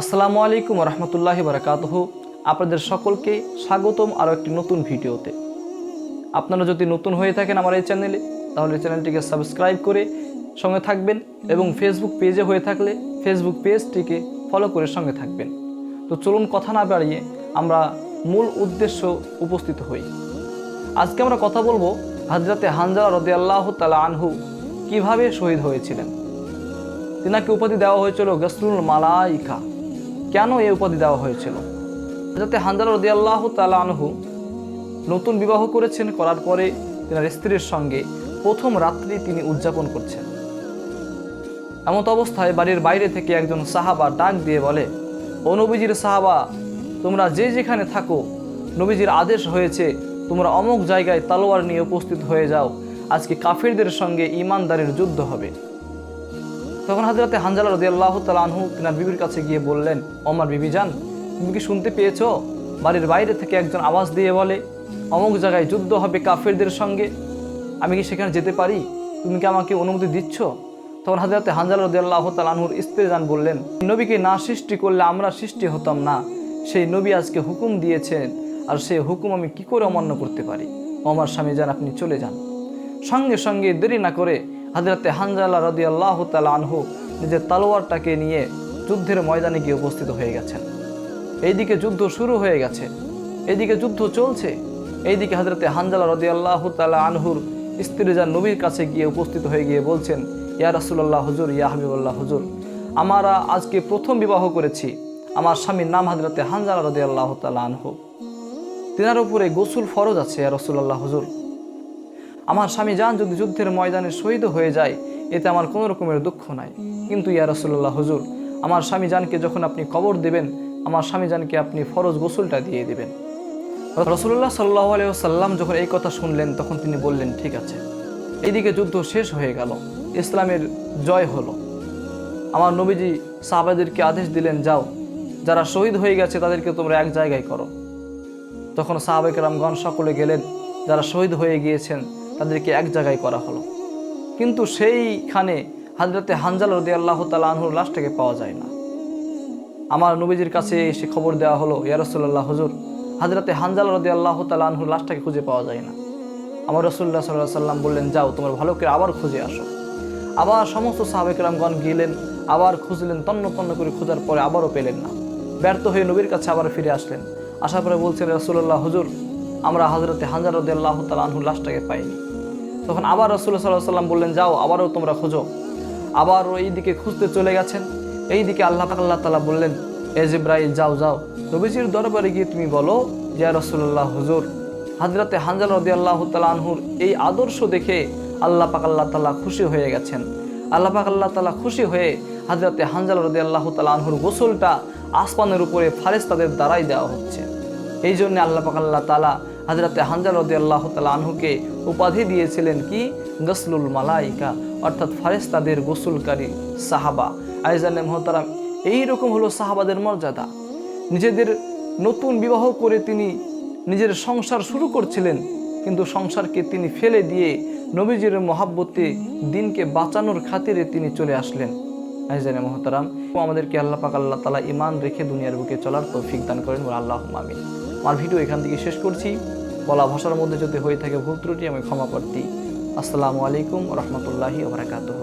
আসসালামু আলাইকুম রহমতুল্লাহ বারাকাতহ। আপনাদের সকলকে স্বাগতম আরও একটি নতুন ভিডিওতে। আপনারা যদি নতুন হয়ে থাকেন আমার এই চ্যানেলে, তাহলে চ্যানেলটিকে সাবস্ক্রাইব করে সঙ্গে থাকবেন এবং ফেসবুক পেজে হয়ে থাকলে ফেসবুক পেজটিকে ফলো করে সঙ্গে থাকবেন। তো চলুন কথা না বাড়িয়ে আমরা মূল উদ্দেশ্য উপস্থিত হই। আজকে আমরা কথা বলব হাজরাতে হানজা রদে আল্লাহ তালা আনহু কীভাবে শহীদ হয়েছিলেন। তিনাকে উপাধি দেওয়া হয়েছিল গসলুল মালাইকা। কেন এই উপাধি দেওয়া হয়েছিল? যাতে হানজার রদি আল্লাহ তালা আনহু নতুন বিবাহ করেছেন, করার পরে তিনার স্ত্রীর সঙ্গে প্রথম রাত্রি তিনি উদযাপন করছেন। এমত অবস্থায় বাড়ির বাইরে থেকে একজন সাহাবা ডাক দিয়ে বলে, ও নবীজির সাহাবা, তোমরা যে যেখানে থাকো, নবীজির আদেশ হয়েছে, তোমরা অমুক জায়গায় তালোয়ার নিয়ে উপস্থিত হয়ে যাও। আজকে কাফিরদের সঙ্গে ইমানদারের যুদ্ধ হবে। তখন হাজরাতে হানজালা রদি আল্লাহ তালাহু তিনার বিবির কাছে গিয়ে বললেন অমর বিবি যান তুমি কি শুনতে পেয়েছ? বাড়ির বাইরে থেকে একজন আওয়াজ দিয়ে বলে, অমুক জায়গায় যুদ্ধ হবে কাফেরদের সঙ্গে, আমি কি সেখানে যেতে পারি? তুমি কি আমাকে অনুমতি দিচ্ছ? তখন হাজরাতে হানজালা রদি আল্লাহ তালাহুর স্ত্রী যান বললেন, নবীকে না সৃষ্টি করলে আমরা সৃষ্টি হতাম না। সেই নবী আজকে হুকুম দিয়েছেন, আর সেই হুকুম আমি কি করে অমান্য করতে পারি? আমার স্বামী যান আপনি চলে যান। সঙ্গে সঙ্গে দেরি না করে হাজরাতে হানজালা রদি আল্লাহ তালা আনহু নিজের তালোয়ারটাকে নিয়ে যুদ্ধের ময়দানে গিয়ে উপস্থিত হয়ে গেছেন। এইদিকে যুদ্ধ শুরু হয়ে গেছে। এইদিকে যুদ্ধ চলছে। এইদিকে হাজরাতে হানজালা রদি আল্লাহ তালা আনহুর স্ত্রী যার নবীর কাছে গিয়ে উপস্থিত হয়ে গিয়ে বলছেন, ইয়া রাসুল্লাহ হুজুর, ইয়া হাবিবুল্লাহ, হুজুর, আমরা আজকে প্রথম বিবাহ করেছি। আমার স্বামীর নাম হাজরাতে হানজালা রদি আল্লাহ তালা আনহু। তিনার উপরে গোসুল ফরজ আছে, ইয়া রসুল্লাহ হুজুর। আমার স্বামী যান যদি যুদ্ধের ময়দানে শহীদ হয়ে যায়, এতে আমার কোনো রকমের দুঃখ নাই। কিন্তু ইয়া রসুল্লাহ হুজুর, আমার স্বামী জানকে যখন আপনি কবর দেবেন, আমার স্বামী জানকে আপনি ফরজ গোসলটা দিয়ে দেবেন। রসুল্লাহ সাল্লাহ সাল্লাম যখন এই কথা শুনলেন, তখন তিনি বললেন, ঠিক আছে। এইদিকে যুদ্ধ শেষ হয়ে গেল। ইসলামের জয় হলো। আমার নবীজি সাহাবাদেরকে আদেশ দিলেন, যাও। যারা শহীদ হয়ে গেছে, তাদেরকে তোমরা এক জায়গায় করো। তখন সাহাবেক রামগণ সকলে গেলেন। যারা শহীদ হয়ে গিয়েছেন তাদেরকে এক জায়গায় করা হলো। কিন্তু সেইখানে হাজরতে হানজাল রদি আল্লাহ তালা আনহুর লাশটাকে পাওয়া যায় না। আমার নবীজির কাছে এসে খবর দেওয়া হলো ইয়ারসুল্লাহ হুজুর হাজরতে হানজাল রদি আল্লাহ তালা আনহুর লাশটাকে খুঁজে পাওয়া যায় না। আমার রসুল্লাহ সাল্লাহ সাল্লাম বললেন, যাও, তোমার ভালো করে আবার খুঁজে আসো। আবার সমস্ত সাহাবেক রামগণ গেলেন, আবার খুঁজলেন, তন্ন তন্ন করে খোঁজার পরে আবারও পেলেন না। ব্যর্থ হয়ে নবীর কাছে আবার ফিরে আসলেন। আসার পরে বলছেন রসুল্লাহ হুজুর, আমরা হজরতে হাজার আল্লাহ তালা আনহুর লাশটাকে পাইনি। তখন আবার রসুল্লাহ সাল্লাহ সাল্লাম বললেন, যাও, আবারও তোমরা খোঁজো। আবারও এই দিকে খুঁজতে চলে গেছেন। এই দিকে আল্লাহ আল্লাহ তালা বললেন, এ জিব্রাইল, যাও যাও। নবীজির দরবারে গিয়ে তুমি বলো যে রসুল্লাহ হুজুর। হাজরাতে হানজাল রদি আল্লাহ আনহুর এই আদর্শ দেখে আল্লাহ পাক, আল্লাহ তালা খুশি হয়ে গেছেন। আল্লাহ পাক, আল্লাহ তালা খুশি হয়ে হাজরাতে হানজাল রদি আল্লাহ আনহুর গোসলটা আসমানের উপরে ফারেস্তাদের দ্বারাই দেওয়া হচ্ছে। এই জন্য আল্লাহ পাক, আল্লাহ তালা হাজরাতে হানজাল রদি আল্লাহ তালা আনহুকে উপাধি দিয়েছিলেন কি? গসলুল মালাইকা, অর্থাৎ ফারেস্তাদের গোসলকারী সাহাবা। আইজানে মহতারাম, এইরকম হলো সাহাবাদের মর্যাদা। নিজেদের নতুন বিবাহ করে তিনি নিজের সংসার শুরু করছিলেন, কিন্তু সংসারকে তিনি ফেলে দিয়ে নবীজির মহাব্বতে দিনকে বাঁচানোর খাতিরে তিনি চলে আসলেন। আইজানে মহতারাম, আমাদেরকে আল্লাহ পাক আল্লাহ তালা ইমান রেখে দুনিয়ার বুকে চলার তৌফিক দান করেন। আল্লাহ আমিন। আমার ভিডিও এখান থেকে শেষ করছি। বলা ভাষার মধ্যে যদি হয়ে থাকে ভুল ত্রুটি, আমি ক্ষমা প্রার্থী। আসসালামু আলাইকুম রহমতুল্লাহি ওবরাকাতুহ